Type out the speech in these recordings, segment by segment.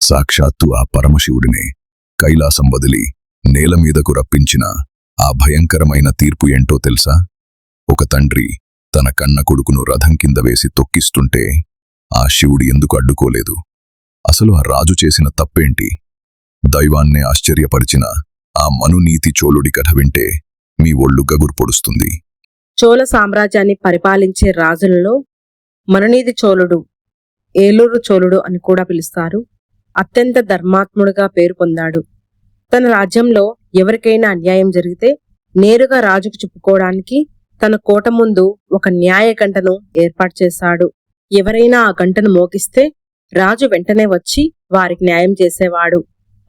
సాక్షాత్తు ఆ పరమశివుడినే కైలాసం వదిలి నేల మీదకు రప్పించిన ఆ భయంకరమైన తీర్పు ఏంటో తెలుసా? ఒక తండ్రి తన కన్న కొడుకును రథం కింద వేసి తొక్కిస్తుంటే ఆ శివుడు ఎందుకు అడ్డుకోలేదు? అసలు ఆ రాజు చేసిన తప్పేంటి? దైవాన్నే ఆశ్చర్యపరిచిన ఆ మనునీతి చోళుడి కథ వింటే మీ ఒళ్ళు గగురు పొడుస్తుంది. చోళ సామ్రాజ్యాన్ని పరిపాలించే రాజులలో మనునీతి చోళుడు ఏలూరు చోళుడు అని కూడా పిలుస్తారు. అత్యంత ధర్మాత్ముడుగా పేరు పొందాడు. తన రాజ్యంలో ఎవరికైనా అన్యాయం జరిగితే నేరుగా రాజుకు చెప్పుకోవడానికి తన కోట ముందు ఒక న్యాయ గంటను ఏర్పాటు చేశాడు. ఎవరైనా ఆ గంటను మోగిస్తే రాజు వెంటనే వచ్చి వారికి న్యాయం చేసేవాడు.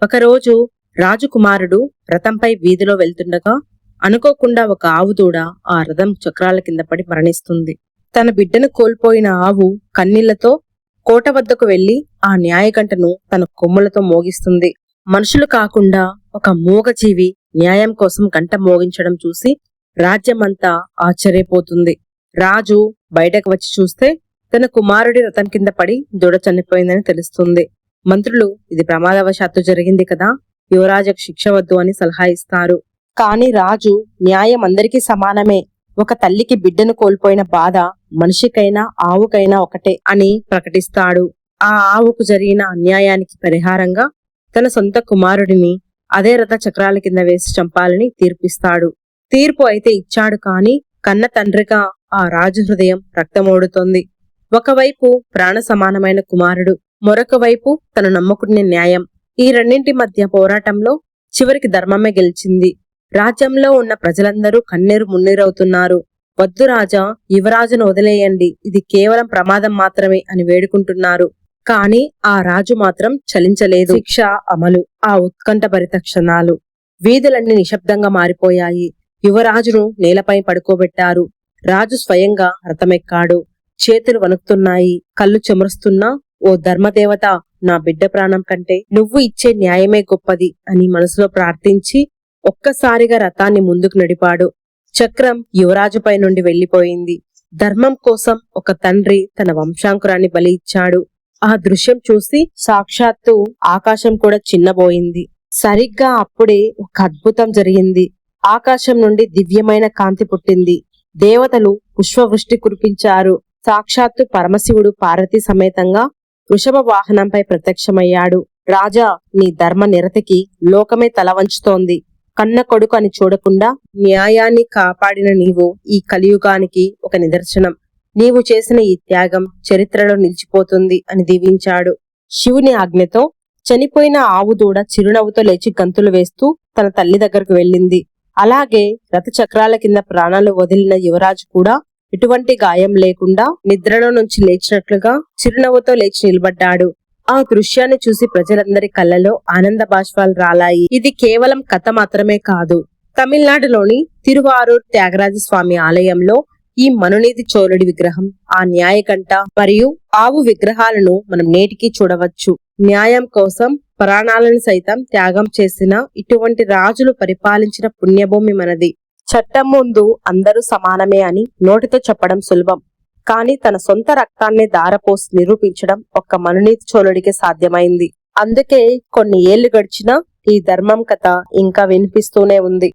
ఒకరోజు రాజకుమారుడు రథంపై వీధిలో వెళ్తుండగా అనుకోకుండా ఒక ఆవు దూడ ఆ రథం చక్రాల కింద పడి మరణిస్తుంది. తన బిడ్డను కోల్పోయిన ఆవు కన్నీళ్ళతో కోట వద్దకు వెళ్ళి ఆ న్యాయగంటను తన కొమ్ములతో మోగిస్తుంది. మనుషులు కాకుండా ఒక మూగజీవి న్యాయం కోసం గంట మోగించడం చూసి రాజ్యమంతా ఆశ్చర్యపోతుంది. రాజు బయటకు వచ్చి చూస్తే తన కుమారుడి రథం కింద పడి దూడ చనిపోయిందని తెలుస్తుంది. మంత్రులు ఇది ప్రమాదవశాత్తు జరిగింది కదా యువరాజకు శిక్ష వద్దు అని సలహా ఇస్తారు. కాని రాజు న్యాయం అందరికీ సమానమే. ఒక తల్లికి బిడ్డను కోల్పోయిన బాధ మనిషికైనా ఆవుకైనా ఒకటే అని ప్రకటిస్తాడు. ఆ ఆవుకు జరిగిన అన్యాయానికి పరిహారంగా తన సొంత కుమారుడిని అదే రథ చక్రాల కింద వేసి చంపాలని తీర్పిస్తాడు. తీర్పు అయితే ఇచ్చాడు కాని కన్న తండ్రిగా ఆ రాజు హృదయం రక్తమోడుతోంది. ఒకవైపు ప్రాణ సమానమైన కుమారుడు మరొక వైపు తను నమ్ముకునే న్యాయం. ఈ రెండింటి మధ్య పోరాటంలో చివరికి ధర్మమే గెలిచింది. రాజ్యంలో ఉన్న ప్రజలందరూ కన్నీరు మున్నీరవుతున్నారు. వద్దు రాజా యువరాజును వదిలేయండి. ఇది కేవలం ప్రమాదం మాత్రమే అని వేడుకుంటున్నారు. కాని ఆ రాజు మాత్రం చలించలేదు. శిక్ష అమలు ఆ ఉత్కంఠభరిత క్షణాలు వీధులన్నీ నిశ్శబ్దంగా మారిపోయాయి. యువరాజును నేలపై పడుకోబెట్టారు. రాజు స్వయంగా రథమెక్కాడు. చేతులు వణుకుతున్నాయి. కళ్ళు చెమరుస్తున్నా ఓ ధర్మదేవత నా బిడ్డ ప్రాణం కంటే నువ్వు ఇచ్చే న్యాయమే గొప్పది అని మనసులో ప్రార్థించి ఒక్కసారిగా రథాన్ని ముందుకు నడిపాడు. చక్రం యువరాజుపై నుండి వెళ్ళిపోయింది ధర్మం కోసం ఒక తండ్రి తన వంశాంకురాన్ని బలి ఇచ్చాడు. ఆ దృశ్యం చూసి సాక్షాత్తు ఆకాశం కూడా చిన్నబోయింది. సరిగ్గా అప్పుడే ఒక అద్భుతం జరిగింది. ఆకాశం నుండి దివ్యమైన కాంతి పుట్టింది. దేవతలు పుష్పవృష్టి కురిపించారు. సాక్షాత్తు పరమశివుడు పార్వతి సమేతంగా వృషభ వాహనంపై ప్రత్యక్షమయ్యాడు. రాజా నీ ధర్మ నిరతికి లోకమే తల వంచుతోంది. కన్న కొడుకు అని చూడకుండా న్యాయాన్ని కాపాడిన నీవు ఈ కలియుగానికి ఒక నిదర్శనం. నీవు చేసిన ఈ త్యాగం చరిత్రలో నిలిచిపోతుంది అని దీవించాడు. శివుని ఆజ్ఞతో చనిపోయిన ఆవు దూడ చిరునవ్వుతో లేచి గంతులు వేస్తూ తన తల్లి దగ్గరకు వెళ్ళింది. అలాగే రథ చక్రాల కింద ప్రాణాలు వదిలిన యువరాజు కూడా ఎటువంటి గాయం లేకుండా నిద్రలో నుంచి లేచినట్లుగా చిరునవ్వుతో లేచి నిలబడ్డాడు. ఆ దృశ్యాన్ని చూసి ప్రజలందరి కళ్ళలో ఆనంద బాష్పాలు రాలాయి. ఇది కేవలం కథ మాత్రమే కాదు. తమిళనాడులోని తిరువారూర్ త్యాగరాజ స్వామి ఆలయంలో ఈ మనునీతి చోళుడి విగ్రహం ఆ న్యాయకంట మరియు ఆవు విగ్రహాలను మనం నేటికి చూడవచ్చు. న్యాయం కోసం ప్రాణాలను సైతం త్యాగం చేసిన ఇటువంటి రాజులు పరిపాలించిన పుణ్యభూమి మనది. చట్టం ముందు అందరూ సమానమే అని నోటితో చెప్పడం సులభం. కానీ తన సొంత రక్తాన్ని దారపోసి నిరూపించడం ఒక్క మనునీతి చోళుడికి సాధ్యమైంది. అందుకే కొన్ని ఏళ్ళు గడిచినా ఈ ధర్మం కథ ఇంకా వినిపిస్తూనే ఉంది.